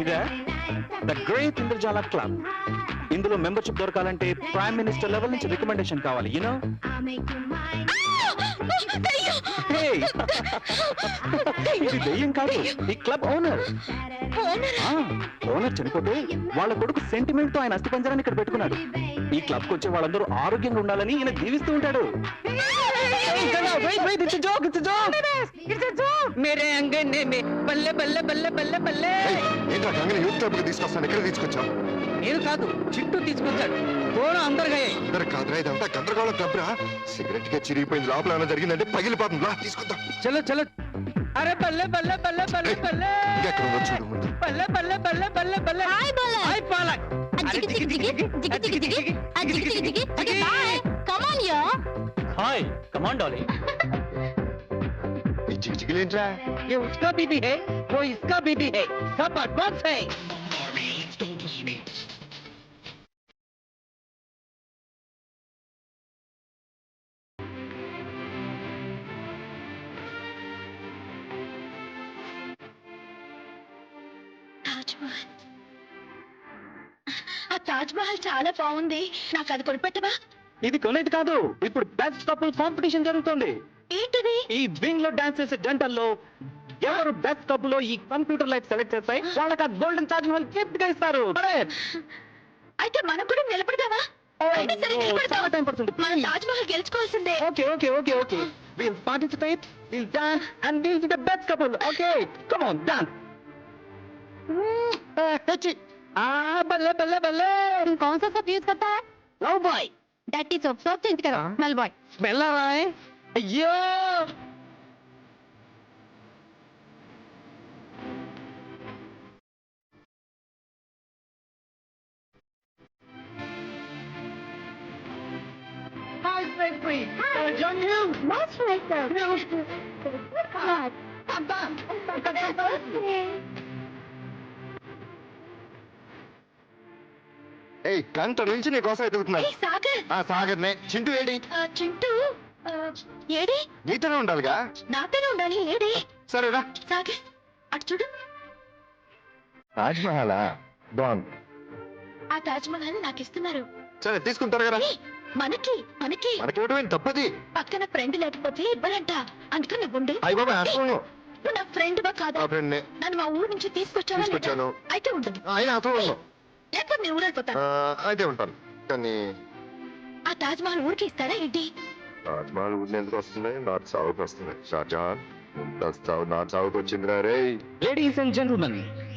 ఇదా? The great Indrajala club ఇందులో membership దొరకాలంటే ప్రైమ్ మినిస్టర్ లెవెల్ నుంచి రికమెండేషన్ కావాలి యూనో క్లబ్ ఓనర్. చనిపోతే వాళ్ళ కొడుకు సెంటిమెంట్తో ఆయన అస్థిపంజరాన్ని ఇక్కడ పెట్టుకున్నాడు. ఈ క్లబ్కు వచ్చే వాళ్ళందరూ ఆరోగ్యంగా ఉండాలని ఈయన జీవిస్తూ ఉంటాడు. మేరే అంగన్నే మే బల్లె బల్లె బల్లె బల్లె బల్లె. ఏంటో అంగనే యూత్ క్లబ్ తీసుకొస్తాను. కాదు చిట్టు తీసుకొచ్చాడు. దూరం అందరుగా ఇద్దరు కాదురా ఇదంతా గందరగోళం క్లబ్ రా సిగరెట్ గా చిరిగిపోయింది లోపల ఏమైనా జరిగిందంటే పగిలిపోతుంది రా తీసుకొద్దాం చలో చలో అరే బల్లే బల్లే బల్లే బల్లే బల్లే ఇంకెక్కడ ఉందో చూడు ముందు బల్లే బల్లే బల్లే బల్లే బల్లే హాయ్ బాలక్. హాయ్ పాలక్ జిగి జిగి జిగి జిగి జిగి జిగి ఆ జిగి జిగి జిగి okay bye come on yo hi command darling ఈ చిగిచిగిలు ఏంట్రా ये उसका बीबी है वो इसका बीबी है सब एडवांस है తాజ్ మహల్ ఆ తాజ్ మహల్ చాలా బాగుంది. నాకు అది కొనిపెట్టవా? ఇది కొనేది కాదు. ఇప్పుడు బెస్ట్ కపుల్ కాంపిటీషన్ జరుగుతుంది. ఏంటిది? ఈ వింగ్లో డాన్స్ చేసే జంటల్లో ఎవరు బెస్ట్ కపుల్ ఈ కంప్యూటర్ లైట్ సెలెక్ట్ చేస్తాయి వాళ్ళకి ఆ గోల్డెన్ తాజ్ మహల్ గిఫ్ట్గా ఇస్తారు. అయితే మనం కూడా నిలబడదావా. చాలా టైం పడుతుంది. మనం గెలుచుకోవాల్సిందే. Okay okay okay okay. Best बल्ले बल्ले बल्ले कौन सा सब यूज़ करता है love boy dirty soap soap change करो? स्मेल बॉय स्मेल आ रहा है अयो Hi, Bakery. Hi. Uh, young you. Most welcome. God. ఏయ్ గంట నుంచి నీ కోసం ఎదుగుతున్నాను సాగర్. ఆ సాగర్నే చింటూ ఏడి? ఆ, చింటూ ఏడి? నీతోనే ఉండాలిగా? నాతోనే ఉండాలి ఏడి? సరేరా సాగర్ అటు చూడు. తాజ్ మహలా బాగుంది. ఆ తాజ్ మహల్ నాకు ఇస్తున్నారు. సరే తీసుకుంటారు కదా మనకి మనకి. మనకి ఇవ్వడం తప్పది? పక్కన ఫ్రెండ్ లేకపోతే ఇవ్వరంట. అందుకని నువ్వు ఉండు. అయ్యి బాబా అసలు నువ్వు. నా ఫ్రెండ్ వా కాదా నన్ను మా ఊరు నుంచి తీసుకొచ్చావా. అయితే ఉండు. ఆయన అసలు లేకపోతే నేను ఊరెళ్ళిపోతాను అయితే ఉంటాను. కానీ ఆ తాజ్ మహల్ ఊరికి ఇస్తారా ఏంటి? తాజ్ మహల్ ఊరిని ఎందుకు వస్తుంది నాకు సాగుకు వస్తుంది షాజహాన్ ముందస్తు సాగు నా సాగుకు వచ్చిందిరా రే. లేడీస్ అండ్ జెంటల్మెన్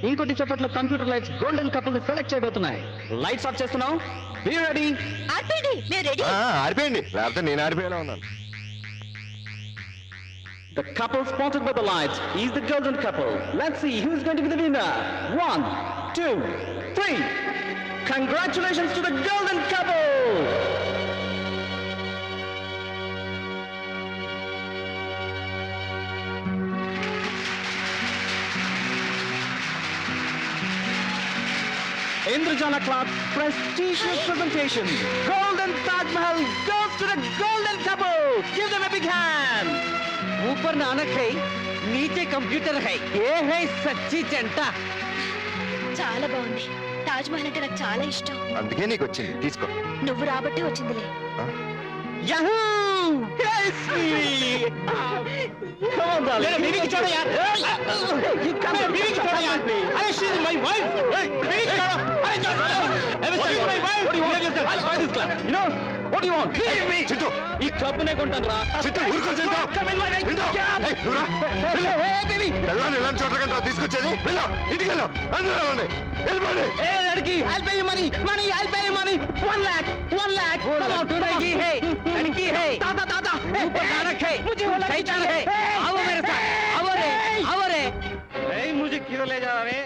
ఇంకోటి చెప్పట్లో computer lights golden couple select చేయబోతున్నాయి. Lights off చేస్తున్నాం బీ రెడీ ఆర్పేడి మేము రెడీ ఆరిపోయండి. లేకపోతే నేను ఆరిపోయేలా ఉన్నాను. The couple sponsored by the lights is the golden couple. Let's see who's going to be the winner. One, two, three. Congratulations to the golden couple! Indrajala Club prestigious presentation. Golden Taj Mahal goes to the golden couple. Give them a big hand. ऊपर नानक है नीचे computer है ये है सच्ची चंटा చాలా బాగుంది. తాజ్ మహల్ అంటే నాకు చాలా ఇష్టం. అందుకే నీకు వచ్చింది తీసుకో. నువ్వు రాబట్టే వచ్చిందిలే. Yahoo! ఈ క్లబ్ నే కొంటాను రా వెళ్ళాను వెళ్ళాను చోట్ల కంటే తీసుకొచ్చేది వెళ్ళా ఇంటికి వెళ్ళా అందరూ వెళ్ళండి వెళ్ళిపోండి ఏ అడిగి I'll pay money money I'll pay money 1 lakh 1 lakh 1 lakh అడిగి హే అడిగి హే తాత दादा। दादा ऊपर ना रखे। मुझे वो शैतान है आओ मेरे साथ आओ रे आओ रे। ए मुझे क्यों ले जा रे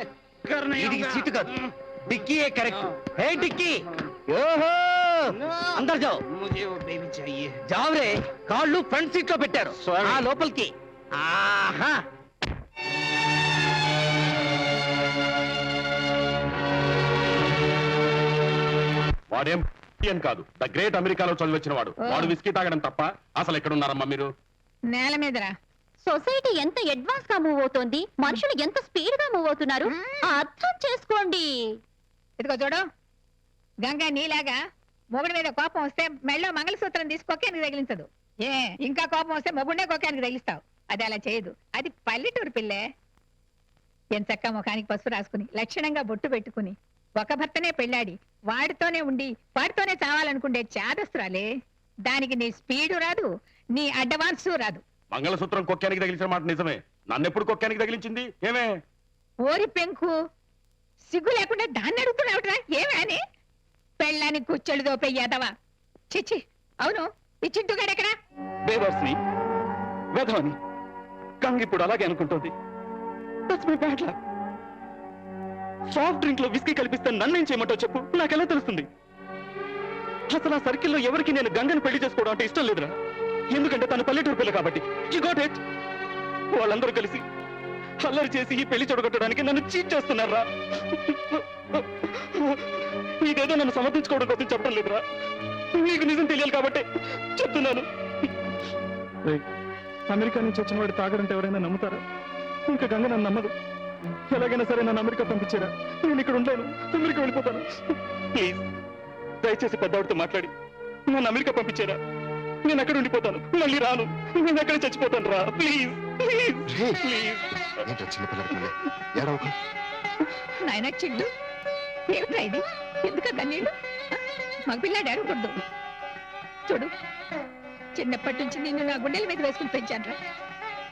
कर नहीं होगा। सीट कर हम्म। डिक्की है करेक्ट। हाँ। हे। डिक्की ఓహో अंदर जाओ। मुझे वो बेबी चाहिए। जाओ रे कालू జావు రే కాళ్ళు ఫ్రంట్ సీట్ हाँ పెట్టారు की। आहा। What him? అని కాదు. ద గ్రేట్ అమెరికాలో చదివచ్చిన వాడు వాడు విస్కీ తాగడం తప్ప అసలు ఎక్కడ ఉన్నారమ్మా మీరు? నేల మీదరా. సొసైటీ ఎంత అడ్వాన్స్గా మూవ్ అవుతోంది? మనుషులు ఎంత స్పీడ్గా మూవ్ అవుతున్నారు? అర్థం చేసుకోండి. ఇదిగో చూడు. గంగా నీలాగా మొగుడి మీద కోపం వస్తే మెళ్ళో మంగళసూత్రం తీసి కొక్కానికి తగిలించదు. ఏ? ఇంకా కోపం వస్తే మొగుడే కొక్కానికి తగిలిస్తావు. అది అలా చేయదు. అది పల్లెటూరు పిల్లే. ఎంచక్క ముఖానికి పసుపు రాసుకుని లక్షణంగా బొట్టు పెట్టుకుని ఒక భర్తనే పెళ్ళాడి వాడితోనే ఉండి వాడితోనే చావాలనుకుంటే చాదస్తురాలే. దానికి నీ స్పీడు రాదు నీ అడ్వాన్సు రాదు. మంగళసూత్రం కొక్కానికి తగిలించిన మాట నిజమే. నన్ను ఎప్పుడు కొక్కానికి తగిలించింది? ఏమే? ఓరి పెంకు సిగ్గు లేకుండా దాన్ని అడుగుతున్నావుట్రా? ఏమని పెళ్ళానికి కూర్చోళ్ళు దోపెయ్యాదవా చిచ్చి అవును ఈ చింటుగాడు ఎక్కడా? బేవర్స్ని వేధవని కంగ్ ఇప్పుడు అలాగే అనుకుంటోంది. That's my bad luck soft డ్రింక్లో whisky కలిపిస్తే నన్నేం చేయమంటావు చెప్పు. నాకెలా తెలుస్తుంది? అసలు ఆ సర్కిల్లో ఎవరికి నేను గంగను పెళ్ళి చేసుకోవడం అంటే ఇష్టం లేదురా. ఎందుకంటే తను పల్లెటూరు పిల్ల కాబట్టి. యు గాట్ ఇట్ వాళ్ళందరూ కలిసి అల్లరి చేసి ఈ పెళ్ళి చెడగొట్టడానికి నన్ను చీట్ చేస్తున్నారా? ఇదేదో నన్ను సమర్థించుకోవడం కోసం చెప్పడం లేదురా. మీకు నిజం తెలియాలి కాబట్టి చెప్తున్నాను. అమెరికా నుంచి వచ్చిన వాడు తాగడంటే ఎవరైనా నమ్ముతారా? ఇంకా గంగ నన్ను నమ్మదు. ఎలాగైనా సరే నన్ను అమెరికా పంపించారా. నేను ఇక్కడ ఉండలేను. అమెరికా వెళ్ళిపోతాను. ప్లీజ్ దయచేసి పెద్దవాడితో మాట్లాడి. నన్ను అమెరికా పంపించారా. నేను అక్కడ ఉండిపోతాను. మళ్ళీ రాను. నేను అక్కడ చచ్చిపోతాను రా. ప్లీజ్ ప్లీజ్ రే, ప్లీజ్. నాయన ఇది? ఎందుకు కన్నీళ్ళు అడగకూడదు చూడు చిన్నప్పటి నుంచి నిన్ను నా గుండెల మీద వేసుకుని పెంచానురా.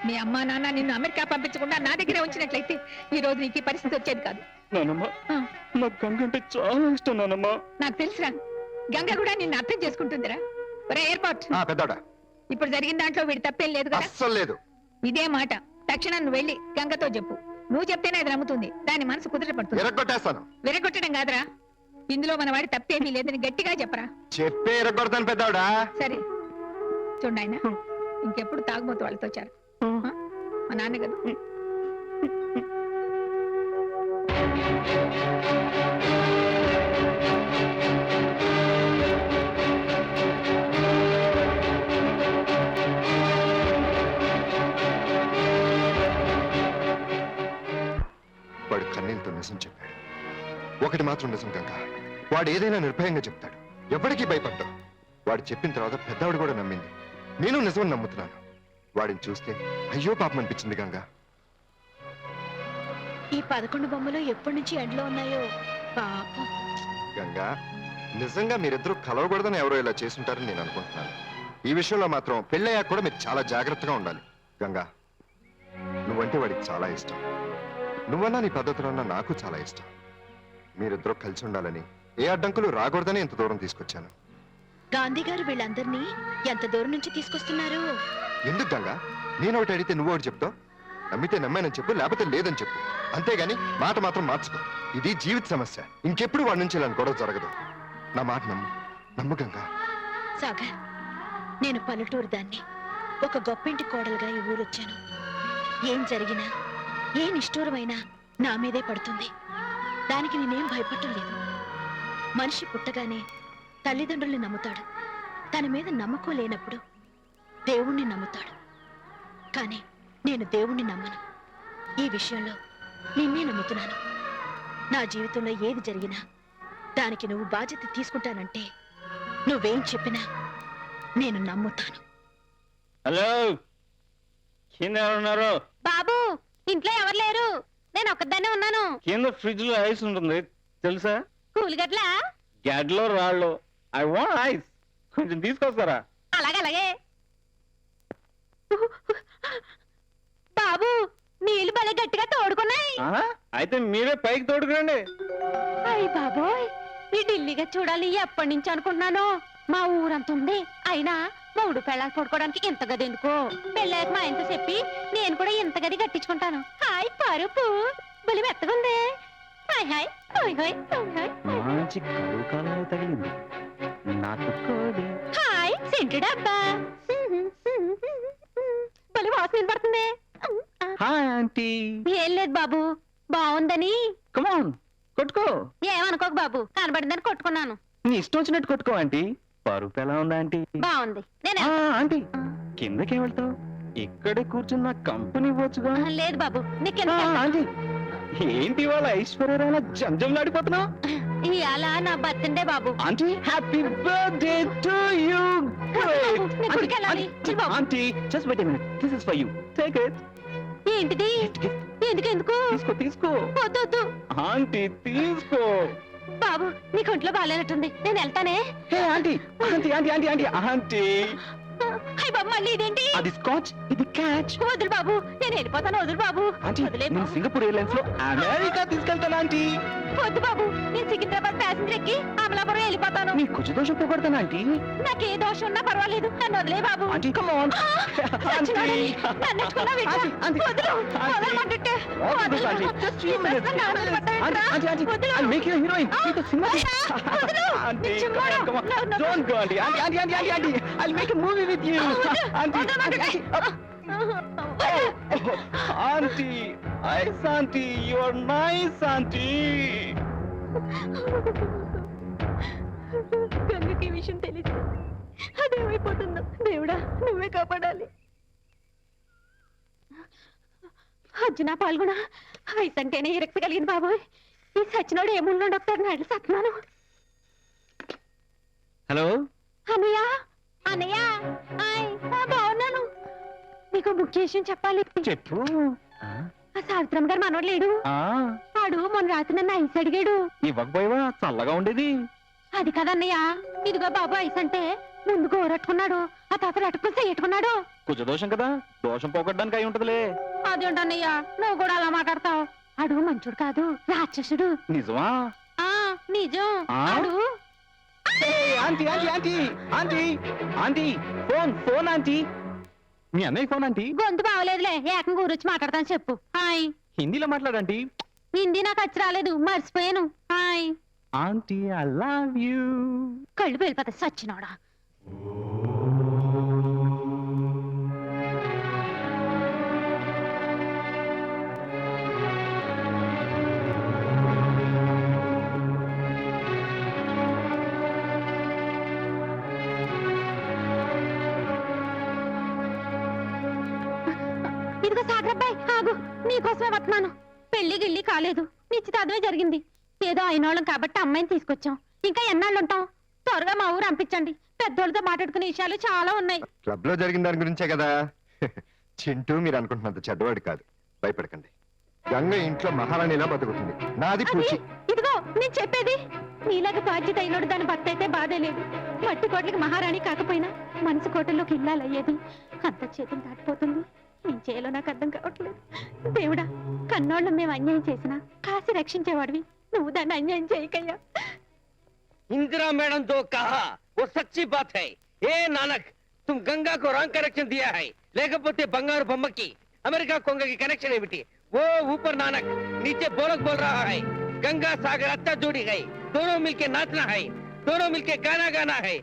మీ అమ్మా నాన్న నిన్ను అమెరికా పంపించకుండా నా దగ్గరే ఉంచినట్లయితే ఈ రోజు నీకు ఈ పరిస్థితి వచ్చేది కాదు. నానమ్మ ఆ. నాకు గంగ అంటే చాలా ఇష్టం నానమ్మ. నాకు తెలుసురా గంగ కూడా నిన్ను అర్థం చేసుకుంటుందిరా. ఒరే ఎయిర్పోర్ట్ ఆ పెద్దోడా. ఇప్పుడు జరిగిన దాంట్లో వీడి తప్పేం లేదు కదా? అస్సలు లేదు. ఇదే మాట. తక్షణం నువ్వు వెళ్ళి గంగతో చెప్పు. నువ్వు చెప్తేనే అది నమ్ముతుంది. దాని మనసు కుదుట పడుతుంది. ఎరగొట్టేస్తాను విరగొట్టడం కాదురా. ఇందులో మన వాడి తప్పేమీ లేదని గట్టిగా చెప్పరా. చెప్పే ఎరగొడతాను పెద్దోడా. సరే. చూడాయన ఇంకెప్పుడు తాగుబోతు వాళ్ళతో వచ్చారు. మా నాన్న కదా వాడు కన్నీళ్ళతో నిజం చెప్పాడు. ఒకటి మాత్రం నిజం కనుక వాడు ఏదైనా నిర్భయంగా చెప్తాడు. ఎవరికీ భయపడ్డాడు వాడు చెప్పిన తర్వాత పెద్దవాడు కూడా నమ్మింది. నేను నిజం నమ్ముతున్నాను. వాడిని చూస్తే అయ్యో పాపం అనిపించింది గంగా. ఈ పదకొండు బొమ్మలు ఎప్పటి నుంచి ఎండలో ఉన్నాయో? పాపం. గంగా నిజంగా మీరిద్దరూ కలవకూడదని ఎవరో ఇలా చేసుంటారని నేను అనుకుంటున్నాను. ఈ విషయంలో మాత్రం పెళ్ళయ్యాక కూడా మీరు చాలా జాగ్రత్తగా ఉండాలి. గంగా నువ్వంటే వాడికి చాలా ఇష్టం. నువ్వన్నా నీ పద్ధతిలో నాకు చాలా ఇష్టం. మీరిద్దరూ కలిసి ఉండాలని ఏ అడ్డంకులు రాకూడదని ఇంత దూరం తీసుకొచ్చాను. గాంధీ గారు వీళ్ళందరినీ ఎంత దూరం నుంచి తీసుకొస్తున్నారు? ఎందుకు గంగా? నేను ఒకటి అడిగితే నువ్వు ఒకటి చెప్తావు? నమ్మితే నమ్మానని చెప్పు లేకపోతే లేదని చెప్పు. అంతేగాని మాట మాత్రం మార్చుకో. ఇది జీవిత సమస్య. ఇంకెప్పుడు వాడి నుంచి ఇలాంటి గొడవ జరగదు. నా మాట నమ్ము. నమ్ము గంగా. సాగర్ నేను పల్లెటూరు దాన్ని ఒక గొప్పింటి కోడలుగా ఈ ఊరొచ్చాను ఏం జరిగినా ఏ నిష్ఠూరమైనా నా మీదే పడుతుంది. దానికి నేనేం భయపడటం లేదు. మనిషి పుట్టగానే తల్లిదండ్రుల్ని నమ్ముతాడు. తన మీద నమ్మకం లేనప్పుడు దేవుణ్ణి నమ్ముతాడు. కానీ నేను దేవుణ్ణి నమ్మను. ఈ విషయంలో నిన్నే నమ్ముతున్నాను. నా జీవితంలో ఏది జరిగినా దానికి నువ్వు బాధ్యత తీసుకుంటానంటే నువ్వేం చెప్పినా నేను నమ్ముతాను. హలో కింద ఎవరున్నారు బాబు ఇంట్లో ఎవరు లేరు? నేను ఒక్కదాన్నే ఉన్నాను. కింద ఫ్రిడ్జ్లో ఐస్ ఉంటుంది తెలుసా? కూలిగట్ల గడ్లో రాళ్ళు. I want ice. కొంచెం తీసుకొస్తారా? అలాగే అలాగే. బాబు నీళ్ళు భలే గట్టిగా తోడుకున్నాయి. ఆ? అయితే మీరే పైకి తోడుకురండి. అయ్య బాబోయ్ ఈ ఢిల్లీగా చూడాలి ఎప్పటి నుంచి అనుకుంటున్నాను? మా ఊరంత ఉంది. అయినా మూడు పెళ్ళాలు పడుకోవడానికి ఇంత గది ఎందుకో? పెళ్ళాక మా ఇంత చెప్పి నేను కూడా ఇంత గది కట్టించుకుంటాను. హాయ్ పరుపు. బలి మెత్తగుంది hi hi. Hi hi hi hi. మంచి కరువు కాలం తగిలింది. నాటుకోడి. హాయ్ సెంటు డబ్బా హాయ్ ఆంటీ. ఏం లేదు బాబు బాగుందని కమాన్ కొట్టుకో. ఏమనుకోకు బాబు కనబడిందని కొట్టుకున్నాను. నీ ఇష్టం వచ్చినట్టు కొట్టుకో ఆంటీ. పరుపు ఎలా ఉందా ఆంటీ? బాగుంది నేను ఆ, ఆంటీ. కిందకేం వెళ్తావు. ఇక్కడే కూర్చున్న కంపెనీ ఇవ్వచ్చుగా. లేదు బాబు నీకెంత ఆంటీ. ఏంటి వాళ్ళ ఐశ్వర్యరాయన జంజంలాడిపోతున్నావు? ఇవాళ నా birthday Babu. Aunty happy birthday to you నేను గుడికెళ్ళాలి. Chill Babu. Aunty just wait minute this is for you take it ఏంటిది? ఎందుకు ఎందుకు? తీసుకో తీసుకో. వద్దు వద్దు. ఆంటీ తీసుకో. బాబు నీకు ఒంట్లో బాగాలేనట్టుంది. నేను వెళ్తానే. హే aunty aunty aunty aunty aunty. Aunty hi బాబు మళ్ళీ ఇదేంటి? అది స్కాచ్ ఇది క్యాచ్ వదులు బాబు నేను వెళ్ళిపోతాను వదులు బాబు. ఆంటీ వదిలే నేను బాబు. సింగపూర్ ఎయిర్లైన్స్లో అమెరికా తీసుకెళ్తాను ఆంటీ. వద్దు బాబు నేను సికింద్రాబాద్ ప్యాసింజర్ ఎక్కి అమలాపురం వెళ్ళిపోతాను. నీ కుజ దోషం పోగొడతాను ఆంటీ? నాకు ఏ దోషం ఉన్నా పర్వాలేదు నన్ను వదిలే బాబు. ఆంటీ కమ్ ఆన్ నన్ను ఎత్తుకున్నా విట్రా. వదులు, వదలమంటుంటే. వదలు. వదులు. సినిమా వదులు. Aunty. Aunty aunty aunty aunty. Aunty with you వదలు. Aunty వదలమంటుంటే. Aunty ice aunty you are nice aunty గంగకి ఈ విషయం తెలిసి అదేమైపోతుందో దేవుడా నువ్వే కాపాడాలి. అర్జున పాల్గొన. వయసు అంటేనే ఇరక్తి కలిగింది బాబోయ్. ఈ సచ్చినోడు ఏముండో డాక్టర్ సత్నాను? హలో? ఆ, బాగున్నాను నీకు ముఖ్య విషయం చెప్పాలి. చెప్పు. ఆ సావిత్రమ్మ గారు మనోడు లేడు. ఆడు మొన్న రాత్రి నన్ను ఐస్ అడిగాడు. ఇవ్వకపోయావా? చల్లగా ఉండేది. అది కదన్నయ్య ఇదిగో బాబు ఐస్ అంటే ముందు గోరట్టుకున్నాడు ఆ తర్వాత అటుకుని చెయ్యట్టుకున్నాడు కుజ దోషం కదా? దోషం పోగొట్టడానికి అయి ఉంటదిలే. అది అన్నయ్య నువ్వు కూడా అలా మాట్లాడతావు. అడు మంచుడు కాదు రాక్షసుడు. నిజమా? ఆ నిజం? ఆడు. Aunty aunty aunty aunty aunty phone phone aunty. మీ అన్నయ్య ఫోన్ ఆంటీ? గొంతు బాగలేదులే ఏకంగా ఊరొచ్చి మాట్లాడతాను చెప్పు. హాయ్. హిందీలో మాట్లాడండి హిందీ నాకు వచ్చి రాలేదు మర్చిపోయాను. Hi. Aunty I love you కళ్ళు వెళ్ళిపోతాయి సచ్చినోడా. నీకోసమే వస్తున్నాను. పెళ్ళి గిళ్ళి కాలేదు. నిశ్చితార్థమే జరిగింది. ఏదో అయినోళ్ళం కాబట్టి అమ్మాయిని తీసుకొచ్చాం. ఇంకా ఎన్నాళ్ళు ఉంటాం త్వరగా మా ఊరు పంపించండి పెద్దోళ్ళతో మాట్లాడుకునే విషయాలు చాలా ఉన్నాయి. క్లబ్లో జరిగిన దాని గురించే కదా? చింటూ మీరు అనుకుంటున్నంత చెడ్డవాడు కాదు. భయపడకండి. గంగ ఇంట్లో మహారాణిలా బతుకుతుంది. నాది అది పూచి. ఇదిగో నేను చెప్పేది. నీలాగా బాధ్యత అయినోడు దాని భర్త అయితే బాధే లేదు. మట్టి కోట్లకి మహారాణి కాకపోయినా మనసు కోటల్లోకి ఇల్లాలయ్యేది అంత చేతులు దాటిపోతుంది. ఏం చేయాలో నాకు అర్థం కావట్లేదు దేవుడా కన్నోళ్ళం మేము అన్యాయం చేసినా కాసి రక్షించేవాడివి నువ్వు దాన్ని అన్యాయం చేయకయ్యా इंदिरा मैडम जो कहा वो सच्ची बात है ए नानक तुम गंगा को रॉन्ग कनेक्शन दिया है లేకపోతే బంగారు బొమ్మకి అమెరికా కొంగకి కనెక్షన్ ఏమిటి वो ऊपर नानक नीचे बोलक बोल रहा है गंगा सागर अच्छा जोड़ी गई दोनों मिलके नाचना है दोनों मिलके गाना गाना है